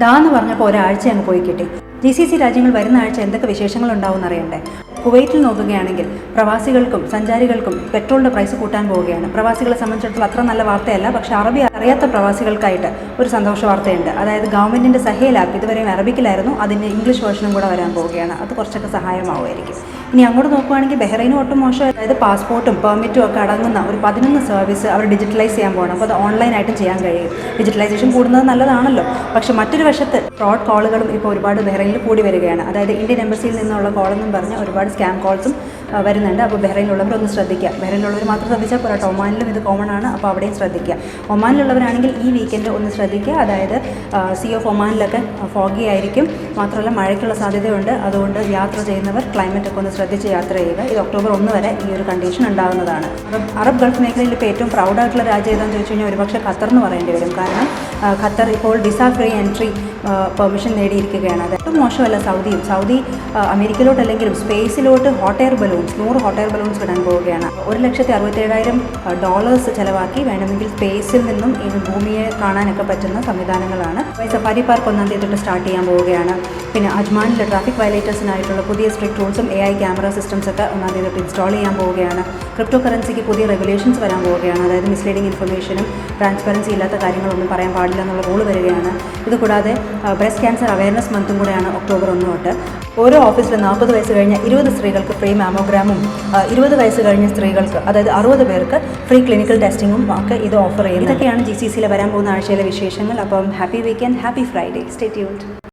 ദാ എന്ന് പറഞ്ഞപ്പോൾ ഒരാഴ്ച അങ്ങ് പോയി കിട്ടി. ജി സി സി രാജ്യങ്ങൾ വരുന്ന ആഴ്ച എന്തൊക്കെ വിശേഷങ്ങൾ ഉണ്ടാവും എന്നറിയണ്ടേ? കുവൈറ്റിൽ നോക്കുകയാണെങ്കിൽ പ്രവാസികൾക്കും സഞ്ചാരികൾക്കും പെട്രോളിന്റെ പ്രൈസ് കൂട്ടാൻ പോവുകയാണ്. പ്രവാസികളെ സംബന്ധിച്ചിടത്തോളം അത്ര നല്ല വാർത്തയല്ല പക്ഷെ അറബി അറിയാത്ത പ്രവാസികൾക്കായിട്ട് ഒരു സന്തോഷ വാർത്തയുണ്ട്. അതായത് ഗവൺമെന്റിന്റെ സഹേൽ ഇതുവരെയും അറബിക്കിലായിരുന്നു അതിന്റെ ഇംഗ്ലീഷ് വേർഷനും കൂടെ വരാൻ പോവുകയാണ്. അത് കുറച്ചൊക്കെ സഹായമാവുമായിരിക്കും. ഇനി അങ്ങോട്ട് നോക്കുവാണെങ്കിൽ ബഹ്റൈനും ഒട്ടും മോശം അതായത് പാസ്പോർട്ടും പെർമിറ്റും ഒക്കെ അടങ്ങുന്ന ഒരു പതിനൊന്ന് സർവീസ് അവർ ഡിജിറ്റലൈസ് ചെയ്യാൻ പോകണം അപ്പോൾ അത് ഓൺലൈനായിട്ടും ചെയ്യാൻ കഴിയും. ഡിജിറ്റലൈസേഷൻ കൂടുന്നത് നല്ലതാണല്ലോ. പക്ഷേ മറ്റൊരു വശത്ത് ഫ്രോഡ് കോളുകളും ഇപ്പോൾ ഒരുപാട് ബഹ്റൈനിൽ കൂടി വരികയാണ്. അതായത് ഇന്ത്യൻ എംബസിയിൽ നിന്നുള്ള കോളെന്നും പറഞ്ഞ് ഒരുപാട് സ്കാം കോൾസും വരുന്നുണ്ട്. അപ്പോൾ ബഹ്റൈനിലുള്ളവർ ഒന്ന് ശ്രദ്ധിക്കുക. ബഹ്റൈനിലുള്ളവർ മാത്രം ശ്രദ്ധിച്ചാൽ പോരാട്ടോ ഒമാനിലും ഇത് കോമൺ ആണ്. അപ്പോൾ അവിടെയും ശ്രദ്ധിക്കുക. ഒമാനിലുള്ളവരാണെങ്കിൽ ഈ വീക്കെൻഡ് ഒന്ന് ശ്രദ്ധിക്കുക. അതായത് സി ഓഫ് ഒമാനിലൊക്കെ ഫോഗി ആയിരിക്കും. മാത്രമല്ല മഴയ്ക്കുള്ള സാധ്യതയുണ്ട്. അതുകൊണ്ട് യാത്ര ചെയ്യുന്നവർ ക്ലൈമറ്റ് ഒക്കെ ഒന്ന് ശ്രദ്ധിച്ച് യാത്ര ചെയ്യുക. ഇത് ഒക്ടോബർ ഒന്ന് വരെ ഈ ഒരു കണ്ടീഷൻ ഉണ്ടാകുന്നതാണ്. അറബ് ഗൾഫ് മേഖലയിൽ ഇപ്പോൾ ഏറ്റവും പ്രൗഡായിട്ടുള്ള രാജ്യം ഏതാണെന്ന് ചോദിച്ചു കഴിഞ്ഞാൽ ഒരുപക്ഷെ ഖത്തർ എന്ന് പറയേണ്ടി വരും. കാരണം ഖത്തർ ഇപ്പോൾ വിസ ഫ്രീ എൻട്രി പെർമിഷൻ നേടിയിരിക്കുകയാണ്. അത് ഏറ്റവും മോശമല്ല സൗദിയും. സൗദി അമേരിക്കയിലോട്ടല്ലെങ്കിലും സ്പേസിലോട്ട് ഹോട്ട് എയർ ബലൂൺസ് നൂറ് ഹോട്ട് എയർ ബലൂൺസ് വിടാൻ പോവുകയാണ്. ഒരു ലക്ഷത്തി അറുപത്തേഴായിരം ഡോളേഴ്സ് ചിലവാക്കി വേണമെങ്കിൽ സ്പേസിൽ നിന്നും ഈ ഭൂമിയെ കാണാനൊക്കെ പറ്റുന്ന സംവിധാനങ്ങളാണ്. സഫാരി പാർക്ക് ഒന്നാം തീയതി തൊട്ട് സ്റ്റാർട്ട് ചെയ്യാൻ പോവുകയാണ്. പിന്നെ അജ്മാനിലെ ട്രാഫിക് വയലേറ്റേഴ്സിനായിട്ടുള്ള പുതിയ സ്ട്രിക്ട് റൂൾസും എ ഐ ക്യാമറ സിസ്റ്റംസ് ഒക്കെ ഒന്നാം തീയതി തൊട്ട് ഇൻസ്റ്റാൾ ചെയ്യാൻ പോവുകയാണ്. ക്രിപ്റ്റോ കറൻസിക്ക് പുതിയ റെഗുലേഷൻസ് വരാൻ പോവുകയാണ്. അതായത് മിസ്ലീഡിംഗ് ഇൻഫർമേഷനും ട്രാൻസ്പെറൻസി ഇല്ലാത്ത കാര്യങ്ങളൊന്നും പറയാൻ പാടില്ല എന്നുള്ള റൂൾ വരികയാണ്. ഇതുകൂടാതെ ബ്രസ്റ്റ് ക്യാൻസർ അവയർനെസ് മന്തും കൂടെയാണ് ഒക്ടോബർ ഒന്ന് തൊട്ട്. ഓരോ ഓഫീസിലും നാൽപ്പത് വയസ്സ് കഴിഞ്ഞ ഇരുപത് സ്ത്രീകൾക്ക് ഫ്രീ മാമോഗ്രാമും ഇരുപത് വയസ്സ് കഴിഞ്ഞ സ്ത്രീകൾക്ക് അതായത് അറുപത് പേർക്ക് ഫ്രീ ക്ലിനിക്കൽ ടെസ്റ്റിങ്ങും ഒക്കെ ഇത് ഓഫർ ചെയ്യുന്നത് ഇതൊക്കെയാണ് ജി സി സിയിൽ വരാൻ പോകുന്ന ആഴ്ചയിലെ വിശേഷങ്ങൾ. അപ്പം happy weekend happy Friday stay tuned